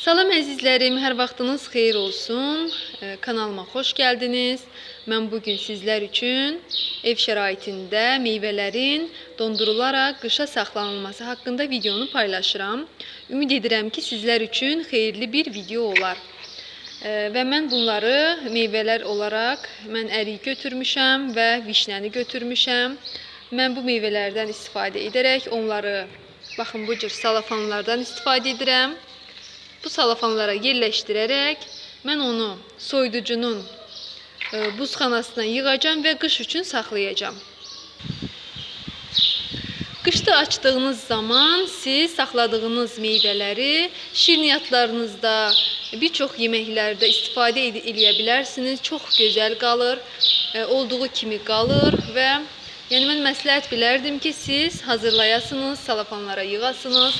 Salam əzizlərim, hər vaxtınız xeyir olsun. Kanalıma xoş gəldiniz. Mən bu gün sizlər üçün ev şəraitində meyvələrin dondurularaq qışa saxlanılması haqqında videonu paylaşıram. Ümid edirəm ki, sizlər üçün xeyirli bir video olar. Və mən bunları meyvələr olaraq mən ərik götürmüşəm və vişnəni götürmüşəm. Mən bu meyvələrdən istifadə edərək onları baxın bu cür salafanlardan istifadə edirəm. Bu salafanlara yerləşdirərək mən onu soyuducunun e, buzxanasına yığacam və qış üçün saxlayacağam. Qışda açdığınız zaman siz saxladığınız meyvələri şirniyyatlarınızda, bir çox yeməklərdə istifadə ed- eləyə bilərsiniz. E, olduğu kimi qalır və yəni mən məsləhət bilərdim ki, siz hazırlayasınız, salafanlara yığasınız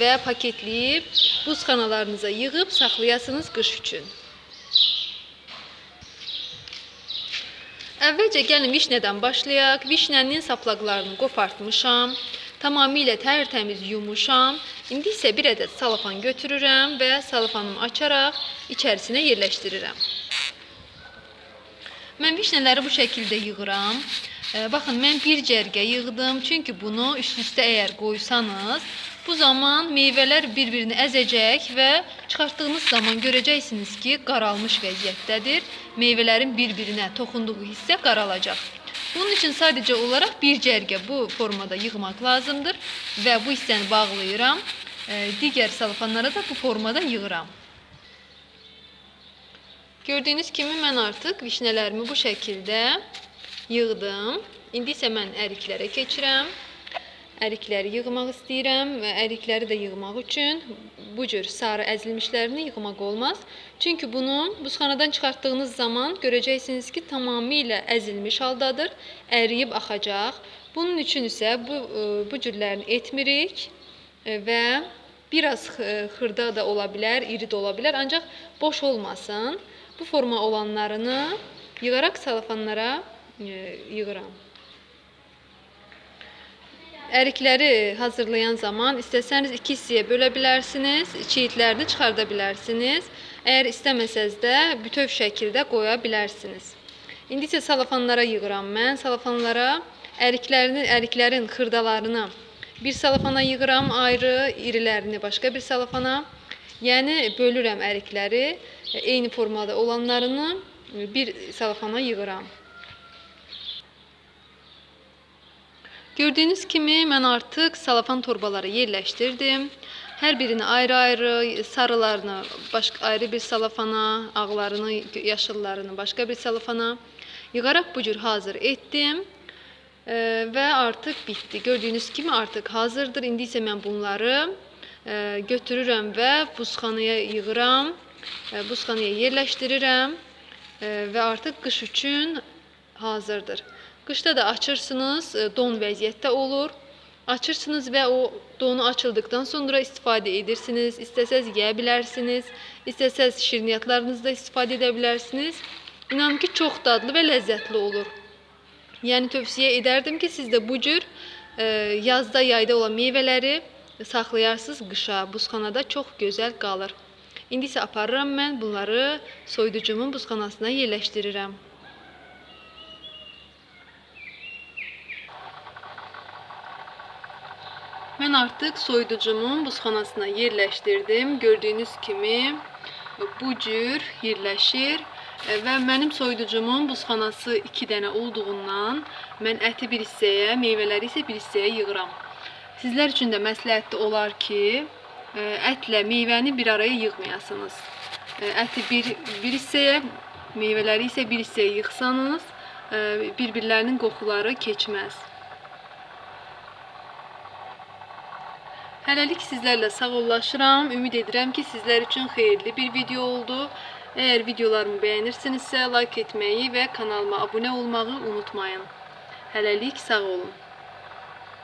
və paketləyib buzxanalarınıza yığıb saxlayasınız qış üçün. Əvvəlcə gəlin vişnədən başlayaq. Vişnənin saplaqlarını qopartmışam. Tamamilə tərtəmiz yumuşam. İndi isə bir ədəd salafan götürürəm və salafanımı açaraq içərisinə yerləşdirirəm. Mən vişnələri bu şəkildə yığıram. Baxın, mən bir cərgə yığdım. Çünki bunu üst-üstə əgər qoysanız, bu zaman meyvələr bir-birini əzəcək və çıxartdığınız zaman görəcəksiniz ki, qaralmış vəziyyətdədir. Meyvələrin bir-birinə toxunduğu hissə qaralacaq. Bunun üçün sadəcə olaraq bir cərgə bu formada yığmaq lazımdır və bu hissəni bağlayıram. E, Digər salafanlara da bu formada yığıram. Gördüyünüz kimi mən artıq vişnələrimi bu şəkildə yığdım. İndi isə mən əriklərə keçirəm. Ərikləri yığmaq istəyirəm ərikləri də yığmaq üçün bu cür sarı əzilmişlərini yığmaq olmaz. Çünki bunu buzxanadan çıxartdığınız zaman görəcəksiniz ki, tamamilə əzilmiş haldadır, əriyib axacaq. Bunun üçün isə bu e, bu cürlərini etmirik e, və biraz x- xırda da ola bilər, iri də ola bilər, ancaq boş olmasın. Bu forma olanlarını yığaraq salafanlara e, yığıram. Ərikləri hazırlayan zaman istəsəniz iki hissəyə bölə bilərsiniz, çiyitlərini çıxarda bilərsiniz. Əgər istəməsəz də bütöv şəkildə qoya bilərsiniz. İndi isə salafanlara yığıram mən. Salafanlara əriklərini, əriklərin xırdalarını bir salafana yığıram ayrı, irilərini başqa bir salafana. Yəni bölürəm ərikləri, e, eyni formada olanlarını e, bir salafana yığıram. Gördüyünüz kimi mən artıq salafan torbaları yerləşdirdim. Hər birini ayrı-ayrı, sarılarını başqa ayrı bir salafana, ağlarını, yaşıllarını başqa bir salafana yığaraq bu cür hazır etdim. E, və artıq bitdi. Gördüyünüz kimi artıq hazırdır. İndi isə mən bunları e, götürürəm və buzxanaya yığıram. E, buzxanaya yerləşdirirəm e, və artıq qış üçün hazırdır. Qışda da açırsınız, e, don vəziyyətdə olur. Açırsınız və o donu açıldıqdan sonra istifadə edirsiniz. İstəsəz yeyə bilərsiniz, istəsəz şirniyyatlarınızda istifadə edə bilərsiniz. İnanın ki, çox dadlı və ləzzətli olur. Yəni tövsiyə edərdim ki, siz də bu cür e, yazda, yayda olan meyvələri saxlayarsınız qışa. Buzxanada çox gözəl qalır. İndi isə aparıram mən bunları soyuducumun buzxanasına yerləşdirirəm. Mən artıq soyuducumun buzxanasına yerləşdirdim. Gördüyünüz kimi bu cür yerləşir E, və mənim soyuducumun buzxanası 2 dənə olduğundan mən əti bir hissəyə, meyvələri isə bir hissəyə yığıram. Sizlər üçün də məsləhətli olar ki, e, ətlə meyvəni bir araya yığmayasınız. E, Əti bir bir hissəyə, meyvələri isə bir hissəyə yığsanız, bir-birlərinin qoxuları keçməz. Hələlik sizlərlə sağollaşıram. Ümid edirəm ki, sizlər üçün xeyirli bir video oldu. Əgər videolarımı bəyənirsinizsə, like etməyi və kanalıma abunə olmağı unutmayın. Hələlik sağ olun.